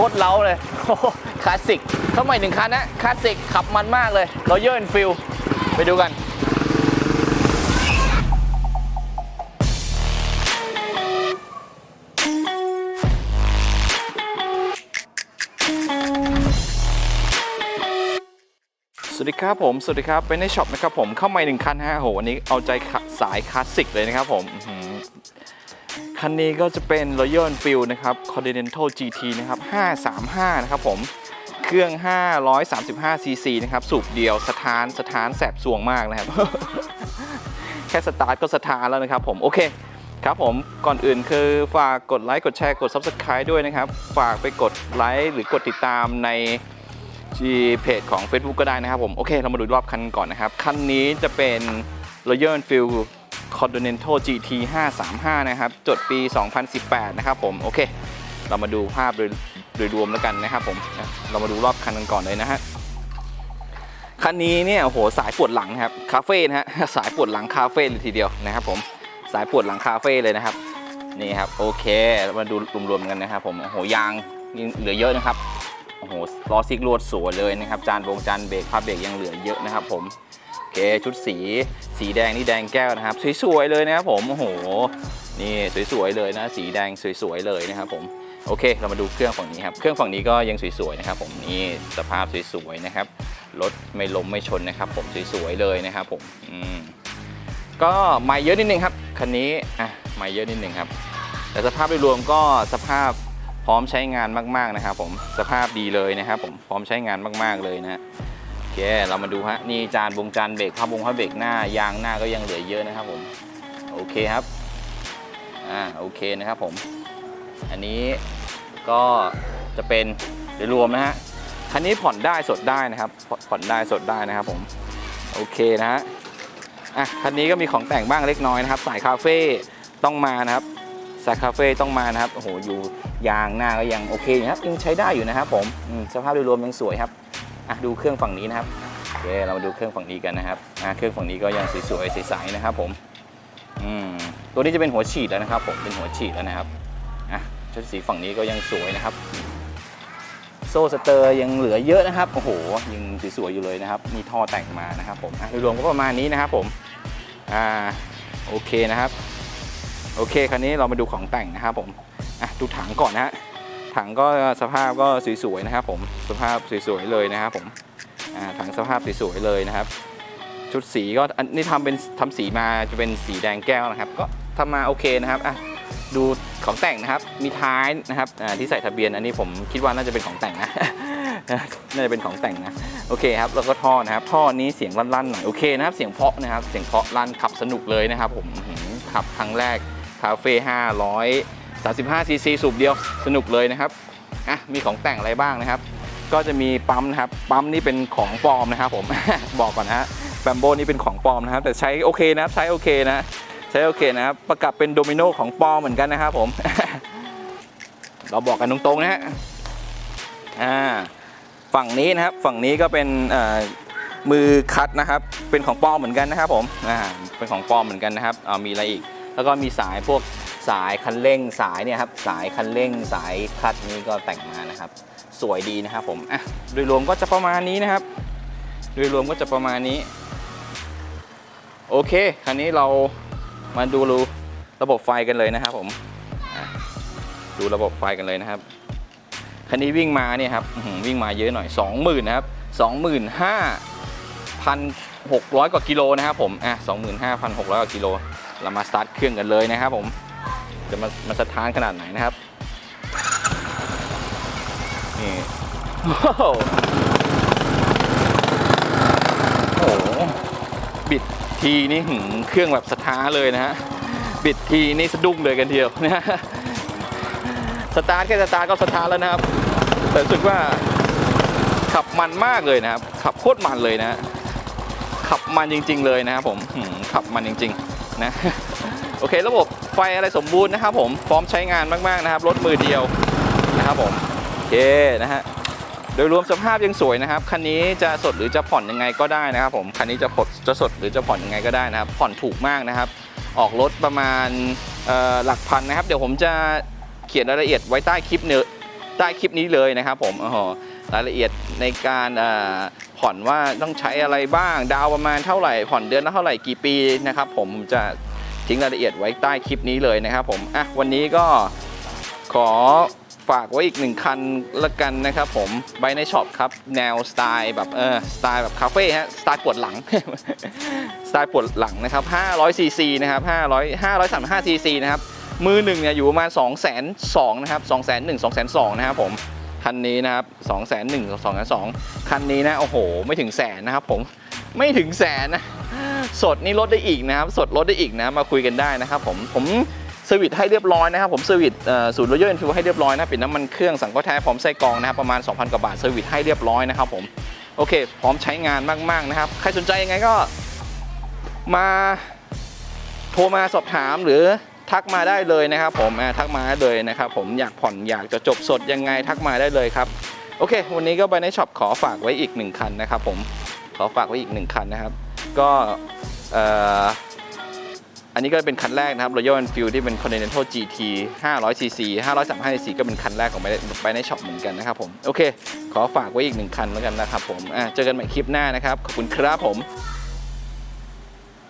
คตรเล้าเลยโหคลาสสิกเข้าใหม่หนึ่งคันนะคลาสสิกขับมันมากเลย Royal Enfield ไปดูกันสวัสดีครับผมสวัสดีครับเป็นในช็อปนะครับผมเข้ามาหนึ่งคันฮะโหวันนี้เอาใจสายคลาสสิกเลยนะครับผม คันนี้ก็จะเป็น Royal Enfield นะครับ Continental GT นะครับ 535 นะครับผม เครื่อง 535 cc นะครับ สูบเดียว สถาน สถานแสบสวงมากนะครับ แค่สตาร์ทก็สถานแล้วนะครับผม โอเคครับผม ก่อนอื่นคือฝากกดไลค์ กดแชร์ กด Subscribe ด้วยนะครับ ฝากไปกดไลค์หรือกดติดตามในที่เพจของ Facebook ก็ได้นะครับผม โอเค เรามาดูรอบคันก่อนนะครับ คันนี้จะเป็น Royal Enfield Continental GT 535 นะครับ จดปี 2018 นะครับผม โอเค เรามาดูภาพโดยรวมแล้วกันนะครับผม เรามาดูรอบคันกันก่อนเลยนะฮะ คันนี้เนี่ยโอ้โหสายปวดหลังครับ คาเฟ่นะฮะ สายปวดหลังคาเฟ่เลยทีเดียวนะครับผม สายปวดหลังคาเฟ่เลยนะครับ นี่ครับ โอเค มาดูรวมๆกันนะครับผม โอ้โห ยางยังเหลือเยอะนะครับ โอ้โห ล้อซิกลวดสวยเลยนะครับ จานวงจานเบรกผ้าเบรกยังเหลือเยอะนะครับผม เคชุดสี สีแดงนี่แดงแก้วนะครับ สวยๆเลยนะครับผมโอ้โหนี่สวยๆเลยนะ สีแดงสวยๆเลยนะครับผมโอเค เรามาดูเครื่องฝั่งนี้ครับ เครื่องฝั่งนี้ก็ยังสวยๆนะครับ ผมนี่สภาพสวยๆนะครับรถไม่ล้มไม่ชนนะครับ ผมสวยๆเลยนะครับ ผมอืมก็ไม่เยอะนิดนึงครับคันนี้อะไม่เยอะนิดนึงครับ แต่สภาพโดยรวมก็สภาพพร้อมใช้งานมาก ๆนะครับ ผมสภาพดีเลยนะครับ ผมพร้อมใช้งานมาก ๆเลยนะ เคเรามาดูฮะนี่จานบงจานเบรกผ้าบงผ้าเบรกหน้ายางหน้าก็ยังเหลือเยอะนะครับผมโอเคครับอ่าโอเคนะครับผม อันนี้ก็จะเป็นโดยรวมนะฮะคันนี้ผ่อนได้สดได้นะครับ ผ่อนได้สดได้นะครับผมโอเคนะฮะอะคันนี้ก็มีของแต่งบ้างเล็กน้อยนะครับ สายคาเฟ่ต้องมานะครับสายคาเฟ่ต้องมานะครับโอ้โหอยู่ยางหน้าก็ยังโอเคนะครับยังใช้ได้อยู่นะครับผมอืมสภาพโดยรวมยังสวยครับ อะดูเครื่องฝั่งนี้นะครับโอเคเรามาดูเครื่องฝั่งนี้กันนะครับอะเครื่องฝั่งนี้ก็ยังสวยๆใสๆนะครับผมอืมตัวนี้จะเป็นหัวฉีดแล้วนะครับ ผมเป็นหัวฉีดแล้วนะครับอะชุดสีฝั่งนี้ก็ยังสวยนะครับ โซ่สเตอร์ยังเหลือเยอะนะครับโอ้โหยังสวยๆอยู่เลยนะครับมีท่อแต่งมานะครับผมอะโดยรวมก็ประมาณนี้นะครับผมอ่าโอเคนะครับ โอเคคันนี้เรามาดูของแต่งนะครับผมอะดูถังก่อนนะฮะ ถังก็สภาพก็สวยๆนะครับผมสภาพสวยๆเลยนะครับผมถังสภาพสวยๆเลยนะครับ ชุดสีก็อันนี้ทำเป็นทำสีมาจะเป็นสีแดงแก้วนะครับ ก็ทำมาโอเคนะครับอะดูของแต่งนะครับมีท้ายนะครับที่ใส่ทะเบียนอันนี้ผมคิดว่าน่าจะเป็นของแต่งนะน่าจะเป็นของแต่งนะโอเคครับแล้วก็ท่อนะครับท่อนี้เสียงลั่นๆหน่อยโอเคนะครับ เสียงเพาะนะครับ เสียงเพาะลั่นขับสนุกเลยนะครับ ผมขับครั้งแรกคาเฟ่500 35ซีซีสูบเดียวสนุกเลยนะครับอะมีของแต่งอะไรบ้างนะครับ ก็จะมีปั๊มนะครับปั๊มนี่เป็นของปลอมนะครับ ผม บอกก่อนนะฮะแบมโบนี่เป็นของปลอมนะครับ แต่ใช้โอเคนะครับใช้โอเคนะใช้โอเคนะครับประกับเป็นโดมิโนของปลอมเหมือนกันนะครับผม เราบอกกันตรงๆนะฮะอ่าฝั่งนี้นะครับฝั่งนี้ก็เป็นเอ่อมือคัดนะครับ เป็นของปลอมเหมือนกันนะครับผมอ่าเป็นของปลอมเหมือนกันนะครับอ่ามีอะไรอีก แล้วก็มีสายพวก สายคันเร่งสายเนี่ยครับสายคันเร่งสายคัดนี้ก็แต่งมานะครับ สวยดีนะครับผมอะโดยรวมก็จะประมาณนี้นะครับ โดยรวมก็จะประมาณนี้ โอเคคราวนี้เรามาดูระบบไฟกันเลยนะครับผมดูระบบไฟกันเลยนะครับคันนี้วิ่งมาเนี่ยครับวิ่งมาเยอะหน่อย 20,000นะครับ25,600 กว่ากิโลนะครับผมอะ25,600 กว่ากิโลเรามาสตาร์ทเครื่องกันเลยนะครับผม จะมามาสถานขนาดไหนนะครับ นี่โอ้โหโอ้โหบิดทีนี่หืมเครื่องแบบสถานเลยนะฮะ บิดทีนี่สะดุ้งเลยกันทีเดียวนะฮะ สตาร์ทแค่สตาร์ทก็สตาร์ทแล้วนะครับ แต่รู้สึกว่าขับมันมากเลยนะครับ ขับโคตรมันเลยนะ ขับมันจริง ๆ เลยนะครับผมหืมขับมันจริง ๆ นะ โอเค ระบบไฟอะไรสมบูรณ์นะครับผมพร้อมใช้งานมากๆนะครับรถมือเดียวนะครับผมโอเคนะฮะโดยรวมสภาพยังสวยนะครับคันนี้จะสดหรือจะผ่อนยังไงก็ได้นะครับผมคันนี้จะผดจะสดหรือจะผ่อนยังไงก็ได้นะครับ ผ่อนถูกมากนะครับ ออกรถประมาณหลักพันนะครับ เดี๋ยวผมจะเขียนรายละเอียดไว้ใต้คลิปเนื้อใต้คลิปนี้เลยนะครับ ผมอ้โหรายละเอียดในการผ่อนว่าต้องใช้อะไรบ้าง ดาวประมาณเท่าไหร่ ผ่อนเดือนละเท่าไหร่กี่ปีนะครับ ผมจะ ทิ้งรายละเอียดไว้ใต้คลิปนี้เลยนะครับผมอะวันนี้ก็ขอฝากไว้อีกหนึ่งคันละกันนะครับผมไบในช็อปครับแนวสไตล์แบบเออสไตล์แบบคาเฟ่ฮะสไตล์ปวดหลัง สไตล์ปวดหลังนะครับ500ซีซีนะครับ500 535ซีซีนะครับมือหนึ่งเนี่ยอยู่ประมาณ2 2 0 0 0นะครับ2 1 0 0 0 2 2 0 0นะครับผมคันนี้นะครับ2 1 0 0 0 2 2 0 0คันนี้นะโอ้โห ไม่ถึงแสนนะครับผมไม่ถึงแสนนะ สดนี่ลดได้อีกนะครับ สดลดได้อีกนะ มาคุยกันได้นะครับผม ผมเซอร์วิสให้เรียบร้อยนะครับ ผมเซอร์วิสศูนย์รถยนต์ฟิวให้เรียบร้อยนะปิดน้ำมันเครื่องสังเคราะห์แท้พร้อมไส้กรองนะครับประมาณ 2,000 กว่าบาทเซอร์วิสให้เรียบร้อยนะครับผมโอเค พร้อมใช้งานมากๆนะครับ ใครสนใจยังไงก็มาโทรมาสอบถามหรือทักมาได้เลยนะครับ ผมทักมาได้เลยนะครับ ผมอยากผ่อนอยากจะจบสดยังไงทักมาได้เลยครับโอเค วันนี้ก็ไปในช็อปขอฝากไว้อีกหนึ่งคันนะครับ ผมขอฝากไว้อีกหนึ่งคันนะครับ ก็อันนี้ก็เป็นคันแรกนะครับ Royal Enfield ที่เป็น Continental GT 500cc 535cc ก็เป็นคันแรกของไปในช็อปเหมือนกันนะครับผม โอเค ขอฝากไว้อีกหนึ่งคันแล้วกันนะครับผมอ่าเจอกันใหม่คลิปหน้านะครับ ขอบคุณครับผม